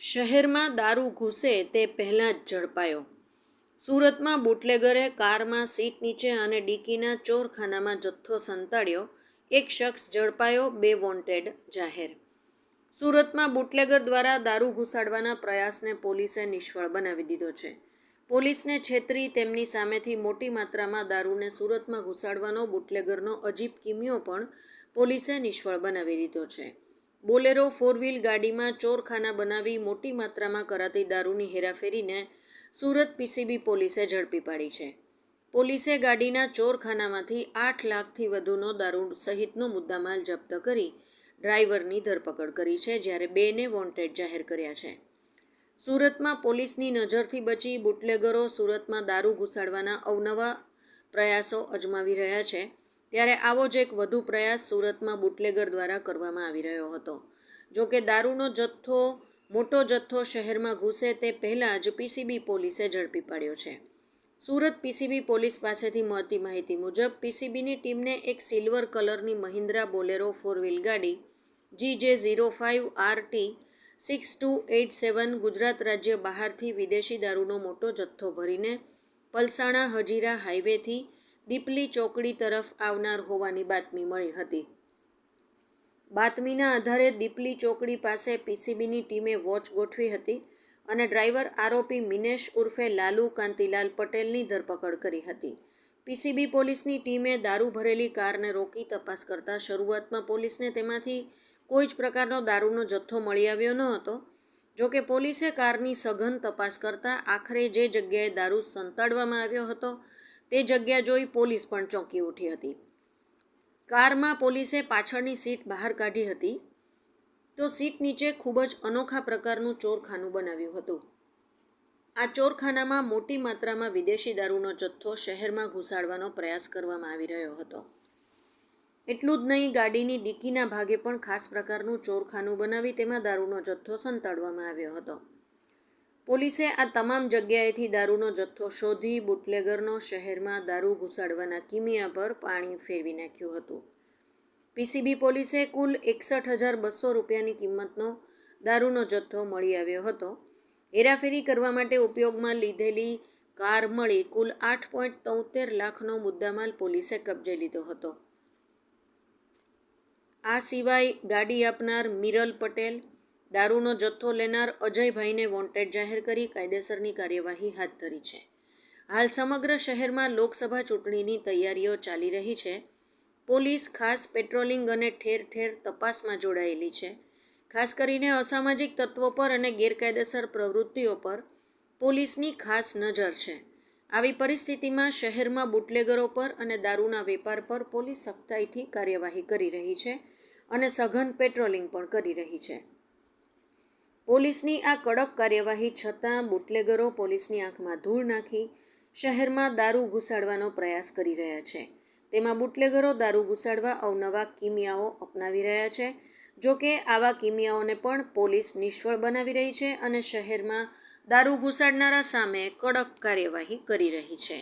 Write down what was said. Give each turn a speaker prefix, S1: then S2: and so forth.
S1: શહેરમાં દારૂ ઘૂસે તે પહેલાં જ ઝડપાયો. સુરતમાં બુટલેગરે કારમાં સીટ નીચે અને ડીકીના ચોરખાનામાં જથ્થો સંતાડ્યો. એક શખ્સ ઝડપાયો, બે વોન્ટેડ જાહેર. સુરતમાં બુટલેગર દ્વારા દારૂ ઘુસાડવાના પ્રયાસને પોલીસે નિષ્ફળ બનાવી દીધો છે. પોલીસને છેતરી તેમની સામેથી મોટી માત્રામાં દારૂને સુરતમાં ઘુસાડવાનો બુટલેગરનો અજીબ કિમિયો પણ પોલીસે નિષ્ફળ બનાવી દીધો છે. બોલેરો ફોર વ્હીલ ગાડીમાં ચોરખાના બનાવી મોટી માત્રામાં કરાતી દારૂની હેરાફેરીને સુરત પીસીબી પોલીસે ઝડપી પાડી છે. પોલીસે ગાડીના ચોરખાનામાંથી આઠ લાખથી વધુનો દારૂ સહિતનો મુદ્દામાલ જપ્ત કરી ડ્રાઈવરની ધરપકડ કરી છે, જ્યારે બેને વોન્ટેડ જાહેર કર્યા છે. સુરતમાં પોલીસની નજરથી બચી બુટલેગરો સુરતમાં દારૂ ઘુસાડવાના અવનવા પ્રયાસો અજમાવી રહ્યા છે. ત્યારે આવો જ એક વધુ પ્રયાસ સુરતમાં બુટલેગર દ્વારા કરવામાં આવી રહ્યો હતો. જો કે દારૂનો જથ્થો, મોટો જથ્થો શહેરમાં ઘૂસે તે પહેલાં જ પીસીબી પોલીસે ઝડપી પાડ્યો છે. સુરત પીસીબી પોલીસ પાસેથી મળતી માહિતી મુજબ, પીસીબીની ટીમને એક સિલ્વર કલરની મહિન્દ્રા બોલેરો ફોર વ્હીલ ગાડી G J zero five R T, six two eight seven Gujarat રાજ્ય બહારથી વિદેશી દારૂનો મોટો જથ્થો ભરીને પલસાણા હજીરા હાઈવેથી દીપલી ચોકડી તરફ આવનાર હોવાની બાતમી મળી હતી. બાતમીના આધારે દીપલી ચોકડી પાસે પીસીબીની ટીમે વોચ ગોઠવી હતી અને ડ્રાઈવર આરોપી મિનેશ ઉર્ફે લાલુ કાંતિલાલ પટેલની ધરપકડ કરી હતી. પીસીબી પોલીસની ટીમે દારૂ ભરેલી કારને રોકી તપાસ કરતાં શરૂઆતમાં પોલીસને તેમાંથી કોઈ જ પ્રકારનો દારૂનો જથ્થો મળી આવ્યો ન હતો. જોકે પોલીસે કારની સઘન તપાસ કરતાં આખરે જે જગ્યાએ દારૂ સંતાડવામાં આવ્યો હતો તે જગ્યા જોઈ પોલીસ પણ ચોંકી ઉઠી હતી. કારમાં પોલીસે પાછળની સીટ બહાર કાઢી હતી તો સીટ નીચે ખૂબ જ અનોખા પ્રકારનું ચોરખાનું બનાવ્યું હતું. આ ચોરખાનામાં મોટી માત્રામાં વિદેશી દારૂનો જથ્થો શહેરમાં ઘુસાડવાનો પ્રયાસ કરવામાં આવી રહ્યો હતો. એટલું જ નહીં, ગાડીની ડીકીના ભાગે પણ ખાસ પ્રકારનું ચોરખાનું બનાવી તેમાં દારૂનો જથ્થો સંતાડવામાં આવ્યો હતો. પોલીસે આ તમામ જગ્યાએથી દારૂનો જથ્થો શોધી બુટલેગરનો શહેરમાં દારૂ ઘુસાડવાના કિમિયા પર પાણી ફેરવી નાખ્યું હતું. પીસીબી પોલીસે કુલ એકસઠ હજાર બસો રૂપિયાની કિંમતનો દારૂનો જથ્થો મળી આવ્યો હતો. હેરાફેરી કરવા માટે ઉપયોગમાં લીધેલી કાર મળી કુલ આઠ પોઈન્ટ તોતેર લાખનો મુદ્દામાલ પોલીસે કબજે લીધો હતો. આ સિવાય ગાડી આપનાર મિરલ પટેલ દારૂનો જથ્થો લેનાર અજયભાઈને વોન્ટેડ જાહેર કરી કાયદેસરની કાર્યવાહી હાથ ધરી છે. હાલ સમગ્ર શહેરમાં લોકસભા ચૂંટણીની તૈયારીઓ ચાલી રહી છે. પોલીસ ખાસ પેટ્રોલિંગ અને ઠેર ઠેર તપાસમાં જોડાયેલી છે. ખાસ કરીને અસામાજિક તત્વો પર અને ગેરકાયદેસર પ્રવૃત્તિઓ પર પોલીસની ખાસ નજર છે. આવી પરિસ્થિતિમાં શહેરમાં બુટલેગરો પર અને દારૂના વેપાર પર પોલીસ સખ્તાઈથી કાર્યવાહી કરી રહી છે અને સઘન પેટ્રોલિંગ પણ કરી રહી છે. પોલીસની આ કડક કાર્યવાહી છતાં બુટલેગરો પોલીસની આંખમાં ધૂળ નાખી શહેરમાં દારૂ ઘુસાડવાનો પ્રયાસ કરી રહ્યા છે. તેમાં બુટલેગરો દારૂ ઘુસાડવા અવનવા કિમિયાઓ અપનાવી રહ્યા છે. જો કે આવા કિમિયાઓને પણ પોલીસ નિષ્ફળ બનાવી રહી છે અને શહેરમાં દારૂ ઘુસાડનારા સામે કડક કાર્યવાહી કરી રહી છે.